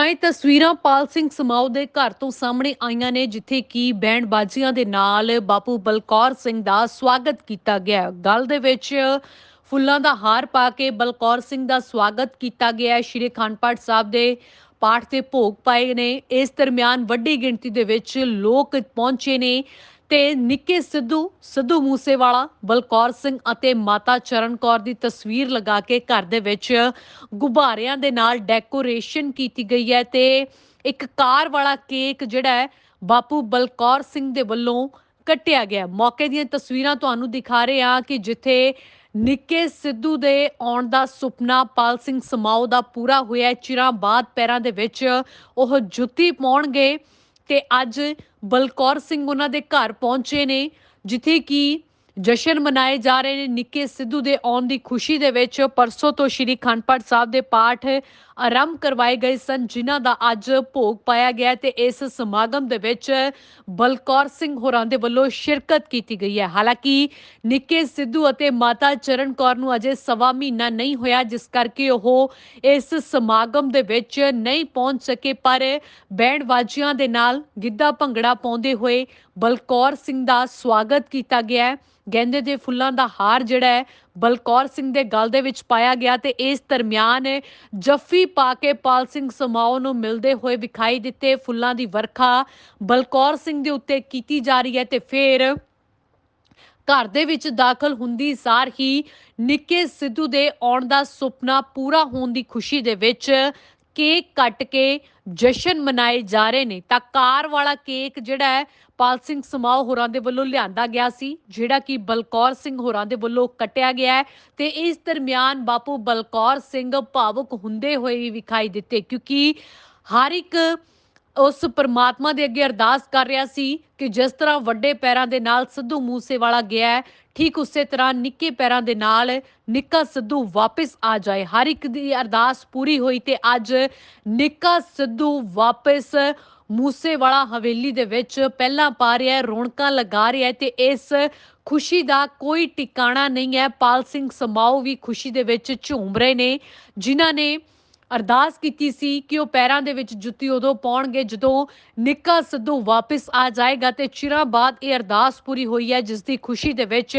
ਤਾਂ ਇਹ ਤਸਵੀਰਾਂ ਪਾਲ ਸਿੰਘ ਸਮਾਉ ਦੇ ਘਰ ਤੋਂ ਸਾਹਮਣੇ ਆਈਆਂ ਨੇ, ਜਿੱਥੇ ਕਿ ਬੈਂਡ ਬਾਜੀਆਂ ਦੇ ਨਾਲ ਬਾਪੂ ਬਲਕੌਰ ਸਿੰਘ ਦਾ ਸਵਾਗਤ ਕੀਤਾ ਗਿਆ ਗੱਲ ਦੇ ਵਿੱਚ ਫੁੱਲਾਂ ਦਾ ਹਾਰ ਪਾ ਕੇ ਬਲਕੌਰ ਸਿੰਘ ਦਾ ਸਵਾਗਤ ਕੀਤਾ ਗਿਆ ਸ਼੍ਰੀ ਅਖੰਡ ਸਾਹਿਬ ਦੇ ਪਾਠ ਤੇ ਭੋਗ ਪਾਏ ਨੇ। ਇਸ ਦਰਮਿਆਨ ਵੱਡੀ ਗਿਣਤੀ ਦੇ ਵਿੱਚ ਲੋਕ ਪਹੁੰਚੇ ਨੇ। ਤੇ ਨਿੱਕੇ ਸਿੱਧੂ ਸਿੱਧੂ ਮੂਸੇਵਾਲਾ, ਬਲਕੌਰ ਸਿੰਘ ਅਤੇ ਮਾਤਾ ਚਰਨ ਕੌਰ ਦੀ ਤਸਵੀਰ ਲਗਾ ਕੇ ਘਰ ਦੇ ਵਿੱਚ ਗੁਬਾਰਿਆਂ ਦੇ ਨਾਲ ਡੈਕੋਰੇਸ਼ਨ ਕੀਤੀ ਗਈ ਹੈ ਤੇ ਇੱਕ ਕਾਰ ਵਾਲਾ ਕੇਕ ਜਿਹੜਾ ਹੈ ਬਾਪੂ ਬਲਕੌਰ ਸਿੰਘ ਦੇ ਵੱਲੋਂ ਕੱਟਿਆ ਗਿਆ। ਮੌਕੇ ਦੀਆਂ ਤਸਵੀਰਾਂ ਤੁਹਾਨੂੰ ਦਿਖਾ ਰਹੇ ਹਾਂ ਕਿ ਜਿੱਥੇ ਨਿੱਕੇ ਸਿੱਧੂ ਦੇ ਆਉਣ ਦਾ ਸੁਪਨਾ, ਪਾਲ ਸਿੰਘ ਸਮਾਓ ਦਾ ਪੂਰਾ ਹੋਇਆ ਚਿਰਾਂ ਬਾਅਦ ਪੈਰਾਂ ਦੇ ਵਿੱਚ ਉਹ ਜੁੱਤੀ ਪਾਉਣਗੇ। ਤੇ ਅੱਜ ਬਲਕੌਰ ਸਿੰਘ ਉਹਨਾਂ ਦੇ ਘਰ ਪਹੁੰਚੇ ਨੇ ਜਿੱਥੇ ਕਿ ਜਸ਼ਨ ਮਨਾਏ ਜਾ ਰਹੇ ਨੇ। ਨਿੱਕੇ ਸਿੱਧੂ ਦੇ ਆਉਣ ਦੀ ਖੁਸ਼ੀ ਦੇ ਵਿੱਚ ਪਰਸੋਂ ਤੋਂ ਸ਼੍ਰੀ ਖੰਡਪੜ ਸਾਹਿਬ ਦੇ ਪਾਠ ਆਰੰਭ ਕਰਵਾਏ ਗਏ ਸਨ, ਜਿਨ੍ਹਾਂ ਦਾ ਅੱਜ ਭੋਗ ਪਾਇਆ ਗਿਆ ਤੇ ਇਸ ਸਮਾਗਮ ਦੇ ਵਿੱਚ ਬਲਕੌਰ ਸਿੰਘ ਹੋਰਾਂ ਦੇ ਵੱਲੋਂ ਸ਼ਿਰਕਤ ਕੀਤੀ ਗਈ ਹੈ। ਹਾਲਾਂਕਿ ਨਿੱਕੇ ਸਿੱਧੂ ਅਤੇ ਮਾਤਾ ਚਰਨ ਕੌਰ ਨੂੰ ਅਜੇ ਸਵਾ ਮਹੀਨਾ ਨਹੀਂ ਹੋਇਆ, ਜਿਸ ਕਰਕੇ ਉਹ ਇਸ ਸਮਾਗਮ ਦੇ ਵਿੱਚ ਨਹੀਂ ਪਹੁੰਚ ਸਕੇ, ਪਰ ਬੈਂਡ ਵਾਜਿਆਂ ਦੇ ਨਾਲ ਗਿੱਧਾ ਭੰਗੜਾ ਪਾਉਂਦੇ ਹੋਏ ਬਲਕੌਰ ਸਿੰਘ ਦਾ ਸਵਾਗਤ ਕੀਤਾ ਗਿਆ ਹੈ। ਗੈਂਦੇ ਦੇ ਫੁੱਲਾਂ ਦਾ ਹਾਰ ਜਿਹੜਾ ਹੈ, ਬਲਕੌਰ ਸਿੰਘ ਦੇ ਗਲ ਦੇ ਵਿੱਚ ਪਾਇਆ ਗਿਆ ਤੇ ਇਸ ਦਰਮਿਆਨ ਜੱਫੀ ਪਾ ਕੇ ਪਾਲ ਸਿੰਘ ਸਮਾਓ ਨੂੰ ਮਿਲਦੇ ਹੋਏ ਵਿਖਾਈ ਦਿੱਤੇ ਫੁੱਲਾਂ ਦੀ ਵਰਖਾ ਬਲਕੌਰ ਸਿੰਘ ਦੇ ਉੱਤੇ ਕੀਤੀ ਜਾ ਰਹੀ ਹੈ ਤੇ ਫਿਰ ਘਰ ਦੇ ਵਿੱਚ ਦਾਖਲ ਹੁੰਦੀ ਸਾਰ ਹੀ ਨਿੱਕੇ ਸਿੱਧੂ ਦੇ ਆਉਣ ਦਾ ਸੁਪਨਾ ਪੂਰਾ ਹੋਣ ਦੀ ਖੁਸ਼ੀ ਦੇ ਵਿੱਚ ਕੇਕ ਕੱਟ ਕੇ ਜਸ਼ਨ ਮਨਾਏ ਜਾ ਰਹੇ ਨੇ। ਤਾਂ ਕਾਰ ਵਾਲਾ ਕੇਕ ਜਿਹੜਾ ਹੈ, ਪਾਲ ਸਿੰਘ ਸਮਾਓ ਹੋਰਾਂ ਦੇ ਵੱਲੋਂ ਲਿਆਂਦਾ ਗਿਆ ਸੀ, ਜਿਹੜਾ ਕਿ ਬਲਕੌਰ ਸਿੰਘ ਹੋਰਾਂ ਦੇ ਵੱਲੋਂ ਕੱਟਿਆ ਗਿਆ ਹੈ ਤੇ ਇਸ ਦਰਮਿਆਨ ਬਾਪੂ ਬਲਕੌਰ ਸਿੰਘ ਭਾਵੁਕ ਹੁੰਦੇ ਹੋਏ ਵੀ ਵਿਖਾਈ ਦਿੱਤੇ, ਕਿਉਂਕਿ ਹਰ ਇੱਕ ਉਸ ਪਰਮਾਤਮਾ ਦੇ ਅੱਗੇ ਅਰਦਾਸ ਕਰ ਰਿਹਾ ਸੀ ਕਿ ਜਿਸ ਤਰ੍ਹਾਂ ਵੱਡੇ ਪੈਰਾਂ ਦੇ ਨਾਲ ਸਿੱਧੂ ਮੂਸੇਵਾਲਾ ਗਿਆ ਹੈ, ਠੀਕ ਉਸੇ ਤਰ੍ਹਾਂ ਨਿੱਕੇ ਪੈਰਾਂ ਦੇ ਨਾਲ ਨਿੱਕਾ ਸਿੱਧੂ ਵਾਪਸ ਆ ਜਾਏ। ਹਰ ਇੱਕ ਦੀ ਅਰਦਾਸ ਪੂਰੀ ਹੋਈ ਤੇ ਅੱਜ ਨਿੱਕਾ ਸਿੱਧੂ ਵਾਪਸ ਮੂਸੇਵਾਲਾ ਹਵੇਲੀ ਦੇ ਵਿੱਚ ਪਹਿਲਾਂ ਪਾ ਰਿਹਾ ਹੈ, ਰੌਣਕਾਂ ਲਗਾ ਰਿਹਾ ਹੈ ਤੇ ਇਸ ਖੁਸ਼ੀ ਦਾ ਕੋਈ ਟਿਕਾਣਾ ਨਹੀਂ ਹੈ। ਪਾਲ ਸਿੰਘ ਸਮਾਓ ਵੀ ਖੁਸ਼ੀ ਦੇ ਵਿੱਚ ਝੂਮ ਰਹੇ ਨੇ, ਜਿਨ੍ਹਾਂ ਨੇ ਅਰਦਾਸ ਕੀਤੀ ਸੀ ਕਿ ਉਹ ਪੈਰਾਂ ਦੇ ਵਿੱਚ ਜੁੱਤੀ ਉਦੋਂ ਪਾਉਣਗੇ ਜਦੋਂ ਨਿੱਕਾ ਸਿੱਧੂ ਵਾਪਸ ਆ ਜਾਏਗਾ ਤੇ ਚਿਰਾਂ ਬਾਅਦ ਇਹ ਅਰਦਾਸ ਪੂਰੀ ਹੋਈ ਹੈ ਜਿਸ ਦੀ ਖੁਸ਼ੀ ਦੇ ਵਿੱਚ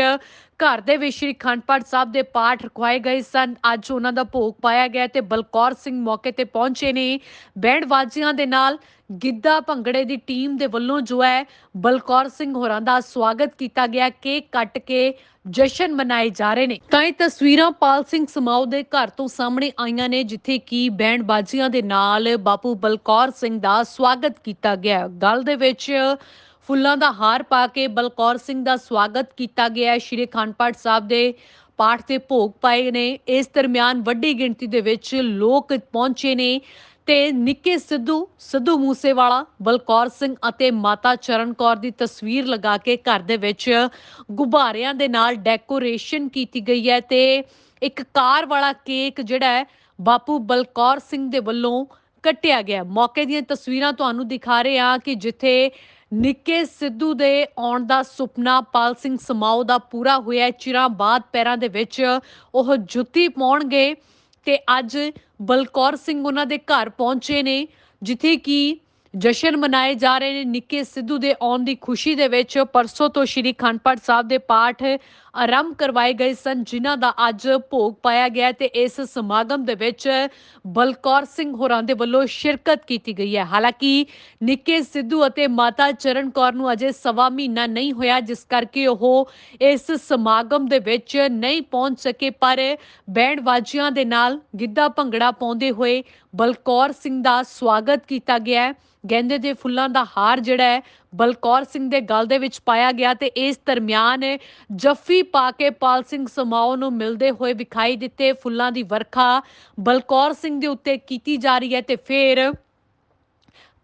ਘਰ ਦੇ ਵਿੱਚ ਸ਼੍ਰੀ ਖੰਡਪੜ ਸਾਹਿਬ ਦੇ ਪਾਠ ਰਖਵਾਏ ਗਏ ਸਨ। ਅੱਜ ਉਹਨਾਂ ਦਾ ਭੋਗ ਪਾਇਆ ਗਿਆ ਤੇ ਬਲਕੌਰ ਸਿੰਘ ਮੌਕੇ ਤੇ ਪਹੁੰਚੇ ਨੇ। ਬੈਂਡ ਵਾਜੀਆਂ ਦੇ ਨਾਲ ਗਿੱਧਾ ਭੰਗੜੇ ਦੀ ਟੀਮ ਦੇ ਵੱਲੋਂ ਜੋ ਹੈ, ਬਲਕੌਰ ਸਿੰਘ ਹੋਰਾਂ ਦਾ ਸਵਾਗਤ ਕੀਤਾ ਗਿਆ। ਕੇਕ ਕੱਟ ਕੇ ਜਸ਼ਨ ਮਨਾਏ ਜਾ ਰਹੇ ਨੇ। ਤਾਂ ਇਹ ਤਸਵੀਰਾਂ ਪਾਲ ਸਿੰਘ ਸਮਾਉ ਦੇ ਘਰ ਤੋਂ ਸਾਹਮਣੇ ਆਈਆਂ ਨੇ, ਜਿੱਥੇ ਕਿ ਬੈਂਡ ਬਾਜੀਆਂ ਦੇ ਨਾਲ ਬਾਪੂ ਬਲਕੌਰ ਸਿੰਘ ਦਾ ਸਵਾਗਤ ਕੀਤਾ ਗਿਆ। ਗੱਲ ਦੇ ਵਿੱਚ ਫੁੱਲਾਂ ਦਾ ਹਾਰ ਪਾ ਕੇ ਬਲਕੌਰ ਸਿੰਘ ਦਾ ਸਵਾਗਤ ਕੀਤਾ ਗਿਆ। ਸ੍ਰੀ ਅਖੰਡ ਪਾਠ ਸਾਹਿਬ ਦੇ ਪਾਠ ਤੇ ਭੋਗ ਪਾਏ ਨੇ। ਇਸ ਦਰਮਿਆਨ ਵੱਡੀ ਗਿਣਤੀ ਦੇ ਵਿੱਚ ਲੋਕ ਪਹੁੰਚੇ ਨੇ ਤੇ ਨਿੱਕੇ ਸਿੱਧੂ ਸਿੱਧੂ ਮੂਸੇਵਾਲਾ, ਬਲਕੌਰ ਸਿੰਘ ਅਤੇ ਮਾਤਾ ਚਰਨ ਕੌਰ ਦੀ ਤਸਵੀਰ ਲਗਾ ਕੇ ਘਰ ਦੇ ਵਿੱਚ ਗੁਬਾਰਿਆਂ ਦੇ ਨਾਲ ਡੈਕੋਰੇਸ਼ਨ ਕੀਤੀ ਗਈ ਹੈ ਤੇ ਇੱਕ ਕਾਰ ਵਾਲਾ ਕੇਕ ਜਿਹੜਾ ਹੈ ਬਾਪੂ ਬਲਕੌਰ ਸਿੰਘ ਦੇ ਵੱਲੋਂ ਕੱਟਿਆ ਗਿਆ। ਮੌਕੇ ਦੀਆਂ ਤਸਵੀਰਾਂ ਤੁਹਾਨੂੰ ਦਿਖਾ ਰਹੇ ਹਾਂ ਕਿ ਜਿੱਥੇ ਨਿੱਕੇ ਸਿੱਧੂ ਦੇ ਆਉਣ ਦਾ ਸੁਪਨਾ ਪਾਲ ਸਿੰਘ ਸਮਾਓ ਦਾ ਪੂਰਾ ਹੋਇਆ ਚਿਰਾਂ ਬਾਅਦ ਪੈਰਾਂ ਦੇ ਵਿੱਚ ਉਹ ਜੁੱਤੀ ਪਾਉਣਗੇ ਤੇ ਅੱਜ ਬਲਕੌਰ ਸਿੰਘ ਉਹਨਾਂ ਦੇ ਘਰ ਪਹੁੰਚੇ ਨੇ, ਜਿੱਥੇ ਕਿ ਜਸ਼ਨ ਮਨਾਏ ਜਾ ਰਹੇ ਨੇ। ਨਿੱਕੇ ਸਿੱਧੂ ਦੇ ਆਉਣ ਦੀ ਖੁਸ਼ੀ ਦੇ ਵਿੱਚ ਪਰਸੋਂ ਤੋਂ ਸ਼੍ਰੀ ਖੰਡਪੜ ਸਾਹਿਬ ਦੇ ਪਾਠ ਆਰੰਭ ਕਰਵਾਏ ਗਏ ਸਨ, ਜਿਨ੍ਹਾਂ ਦਾ ਅੱਜ ਭੋਗ ਪਾਇਆ ਗਿਆ ਤੇ ਇਸ ਸਮਾਗਮ ਦੇ ਵਿੱਚ ਬਲਕੌਰ ਸਿੰਘ ਹੋਰਾਂ ਦੇ ਵੱਲੋਂ ਸ਼ਿਰਕਤ ਕੀਤੀ ਗਈ ਹੈ। ਹਾਲਾਂਕਿ ਨਿੱਕੇ ਸਿੱਧੂ ਅਤੇ ਮਾਤਾ ਚਰਨ ਕੌਰ ਨੂੰ ਅਜੇ ਸਵਾ ਮਹੀਨਾ ਨਹੀਂ ਹੋਇਆ, ਜਿਸ ਕਰਕੇ ਉਹ ਇਸ ਸਮਾਗਮ ਦੇ ਵਿੱਚ ਨਹੀਂ ਪਹੁੰਚ ਸਕੇ, ਪਰ ਬੈਂਡ ਵਾਜਿਆਂ ਦੇ ਨਾਲ ਗਿੱਧਾ ਭੰਗੜਾ ਪਾਉਂਦੇ ਹੋਏ ਬਲਕੌਰ ਸਿੰਘ ਦਾ ਸਵਾਗਤ ਕੀਤਾ ਗਿਆ ਗੈਂਦੇ ਦੇ ਫੁੱਲਾਂ ਦਾ ਹਾਰ ਜਿਹੜਾ ਹੈ, ਬਲਕੌਰ ਸਿੰਘ ਦੇ ਗਲ ਦੇ ਵਿੱਚ ਪਾਇਆ ਗਿਆ ਤੇ ਇਸ ਦਰਮਿਆਨ ਜੱਫੀ ਪਾ ਕੇ ਪਾਲ ਸਿੰਘ ਸਮਾਓ ਨੂੰ ਮਿਲਦੇ ਹੋਏ ਵਿਖਾਈ ਦਿੱਤੇ ਫੁੱਲਾਂ ਦੀ ਵਰਖਾ ਬਲਕੌਰ ਸਿੰਘ ਦੇ ਉੱਤੇ ਕੀਤੀ ਜਾ ਰਹੀ ਹੈ ਤੇ ਫਿਰ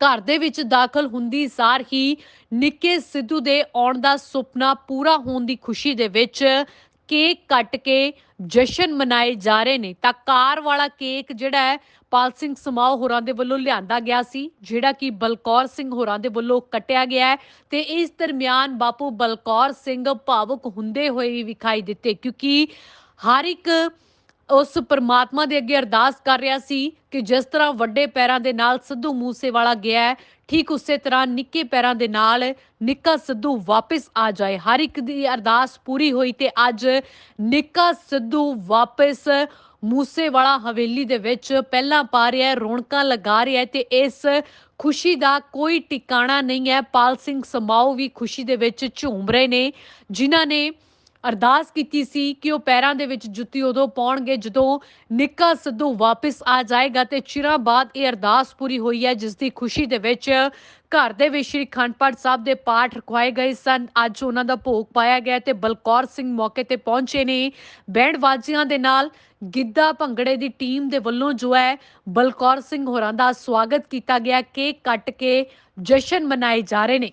ਘਰ ਦੇ ਵਿੱਚ ਦਾਖਲ ਹੁੰਦੀ ਸਾਰ ਹੀ ਨਿੱਕੇ ਸਿੱਧੂ ਦੇ ਆਉਣ ਦਾ ਸੁਪਨਾ ਪੂਰਾ ਹੋਣ ਦੀ ਖੁਸ਼ੀ ਦੇ ਵਿੱਚ ਕੇਕ ਕੱਟ ਕੇ ਜਸ਼ਨ ਮਨਾਏ ਜਾ ਰਹੇ ਨੇ। ਤਾਂ ਕਾਰ ਵਾਲਾ ਕੇਕ ਜਿਹੜਾ ਹੈ, ਪਾਲ ਸਿੰਘ ਸਮਾਓ ਹੋਰਾਂ ਦੇ ਵੱਲੋਂ ਲਿਆਂਦਾ ਗਿਆ ਸੀ, ਜਿਹੜਾ ਕਿ ਬਲਕੌਰ ਸਿੰਘ ਹੋਰਾਂ ਦੇ ਵੱਲੋਂ ਕੱਟਿਆ ਗਿਆ ਹੈ। ਤੇ ਇਸ ਦਰਮਿਆਨ ਬਾਪੂ ਬਲਕੌਰ ਸਿੰਘ ਭਾਵੁਕ ਹੁੰਦੇ ਹੋਏ ਵਿਖਾਈ ਦਿੱਤੇ, ਕਿਉਂਕਿ ਹਰ ਇੱਕ ਉਸ ਪਰਮਾਤਮਾ ਦੇ ਅੱਗੇ ਅਰਦਾਸ ਕਰ ਰਿਹਾ ਸੀ ਕਿ ਜਿਸ ਤਰ੍ਹਾਂ ਵੱਡੇ ਪੈਰਾਂ ਦੇ ਨਾਲ ਸਿੱਧੂ ਮੂਸੇਵਾਲਾ ਗਿਆ ਹੈ, ਠੀਕ ਉਸੇ ਤਰ੍ਹਾਂ ਨਿੱਕੇ ਪੈਰਾਂ ਦੇ ਨਾਲ ਨਿੱਕਾ ਸਿੱਧੂ ਵਾਪਸ ਆ ਜਾਏ। ਹਰ ਇੱਕ ਦੀ ਅਰਦਾਸ ਪੂਰੀ ਹੋਈ ਤੇ ਅੱਜ ਨਿੱਕਾ ਸਿੱਧੂ ਵਾਪਸ ਮੂਸੇਵਾਲਾ ਹਵੇਲੀ ਦੇ ਵਿੱਚ ਪਹਿਲਾਂ ਪਾ ਰਿਹਾ ਹੈ ਰੌਣਕਾਂ ਲਗਾ ਰਿਹਾ ਹੈ ਤੇ ਇਸ ਖੁਸ਼ੀ ਦਾ ਕੋਈ ਟਿਕਾਣਾ ਨਹੀਂ ਹੈ। ਪਾਲ ਸਿੰਘ ਸਮਾਓ ਵੀ ਖੁਸ਼ੀ ਦੇ ਵਿੱਚ ਝੂਮ ਰਹੇ ਨੇ ਜਿਨ੍ਹਾਂ ਨੇ ਅਰਦਾਸ ਕੀਤੀ ਸੀ ਕਿ ਉਹ ਪੈਰਾਂ ਦੇ ਵਿੱਚ ਜੁੱਤੀ ਉਦੋਂ ਪਾਉਣਗੇ ਜਦੋਂ ਨਿੱਕਾ ਸਿੱਧੂ ਵਾਪਸ ਆ ਜਾਏਗਾ ਤੇ ਚਿਰਾਂ ਬਾਅਦ ਇਹ ਅਰਦਾਸ ਪੂਰੀ ਹੋਈ ਹੈ, ਜਿਸ ਦੀ ਖੁਸ਼ੀ ਦੇ ਵਿੱਚ ਘਰ ਦੇ ਵਿੱਚ ਸ਼੍ਰੀ ਅਖੰਡ ਪਾਠ ਸਾਹਿਬ ਦੇ ਪਾਠ ਰਖਵਾਏ ਗਏ ਸਨ। ਅੱਜ ਉਹਨਾਂ ਦਾ ਭੋਗ ਪਾਇਆ ਗਿਆ ਤੇ ਬਲਕੌਰ ਸਿੰਘ ਮੌਕੇ ਤੇ ਪਹੁੰਚੇ ਨੇ। ਬੈਂਡ ਬਾਜੀਆਂ ਦੇ ਨਾਲ ਗਿੱਧਾ ਭੰਗੜੇ ਦੀ ਟੀਮ ਦੇ ਵੱਲੋਂ ਜੋ ਹੈ, ਬਲਕੌਰ ਸਿੰਘ ਹੋਰਾਂ ਦਾ ਸਵਾਗਤ ਕੀਤਾ ਗਿਆ। ਕੇਕ ਕੱਟ ਕੇ ਜਸ਼ਨ ਮਨਾਏ ਜਾ ਰਹੇ ਨੇ।